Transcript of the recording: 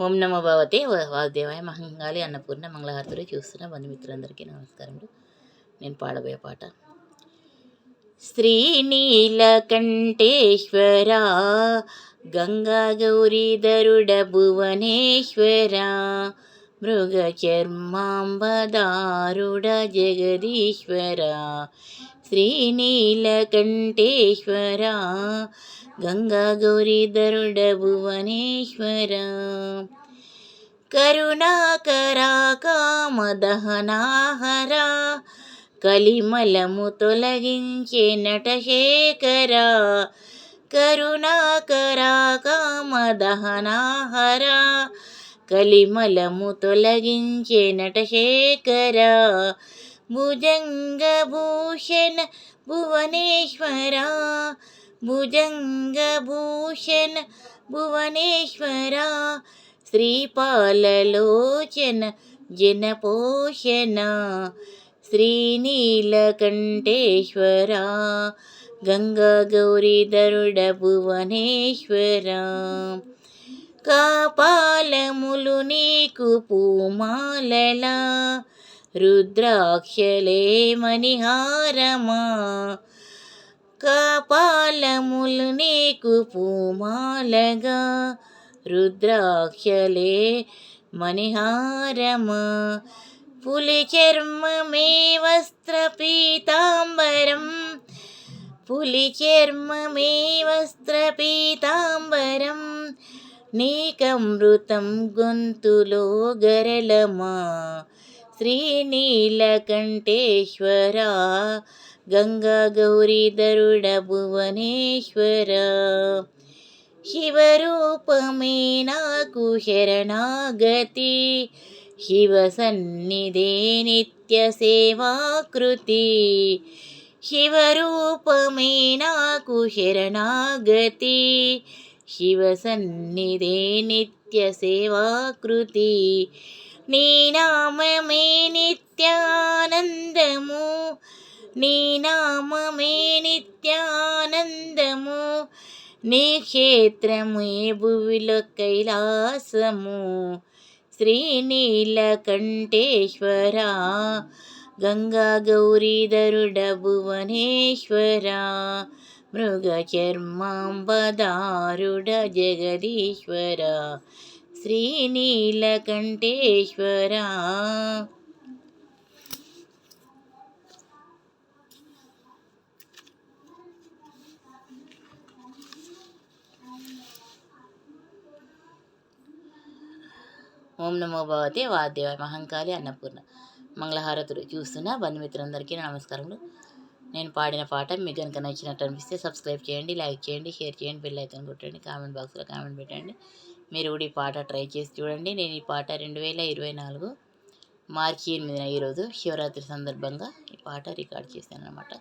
ఓం నమో భగవతే వాసుదేవాయ మహంగాళి అన్నపూర్ణ మంగళహారతులు చూస్తున్న బంధుమిత్రులందరికీ నమస్కారములు. నేను పాడబోయే పాట. శ్రీనీలకంఠేశ్వర గంగా గౌరీధరుడ భువనేశ్వర మృగచర్మాంబదారుడ జగదీశ్వర శ్రీనీలకంఠేశ్వర గంగా గౌరీధరుడ భువనేశ్వర కరుణాకరా కామదహనాహరా కలిమలము తొలగించే నటశేఖర. కరుణాకరా కామదహనాహరా కలిమలము తొలగించే నటశేఖర. భుజంగభూషణ భువనేశ్వర భుజంగభూషణ భువనేశ్వర శ్రీపాలలోచన జనపోషణ శ్రీనీలకంఠేశ్వర గంగా గౌరీధరుడ భువనేశ్వర. కాపాలములు నీకు పూమాలలా రుద్రాక్షలే మణిహారమా? కపాలములు నీకు పూమాలగా. రుద్రాక్షలే మణిహారమా? పులి చర్మమే వస్త్ర పీతాంబరం. పులి చర్మమే వస్త్ర పీతాంబరం. నీకమృతం గొంతులో గరళమా श्रीनीलकण्ठेश्वरा गङ्गागौरी दरुडभुवनेश्वरा शिवरूपमेणा कुशरणागति शिवसन्निधे नित्यसेवाकृति कृती शिवरूपमेणा कुशरणा శివసన్నిధే నిత్య సేవాకృతి నీ నామమే నిత్యానందము నీ నామమే నిత్యానందము నీ క్షేత్రమే భువిలో కైలాసము శ్రీనీలకంఠేశ్వర గంగా గౌరీధరుడ భువనేశ్వర మృగచర్మాంబదారుడ జగదీశ్వర శ్రీనీలకంఠేశ్వర. ఓం నమో భగవతే వాద్యవాయ మహంకాళి అన్నపూర్ణ. మంగళహారతుడు చూస్తున్న బంధుమిత్రులందరికీ నమస్కారములు. నేను పాడిన పాట మీకు కనుక నచ్చినట్టు అనిపిస్తే సబ్స్క్రైబ్ చేయండి లైక్ చేయండి షేర్ చేయండి బెల్ ఐకాన్ కొట్టండి కామెంట్ బాక్స్లో కామెంట్ పెట్టండి. మీరు కూడా ఈ పాట ట్రై చేసి చూడండి. నేను ఈ పాట రెండు వేల ఇరవై నాలుగు మార్చి ఎనిమిదిన ఈరోజు శివరాత్రి సందర్భంగా ఈ పాట రికార్డ్ చేశాను అనమాట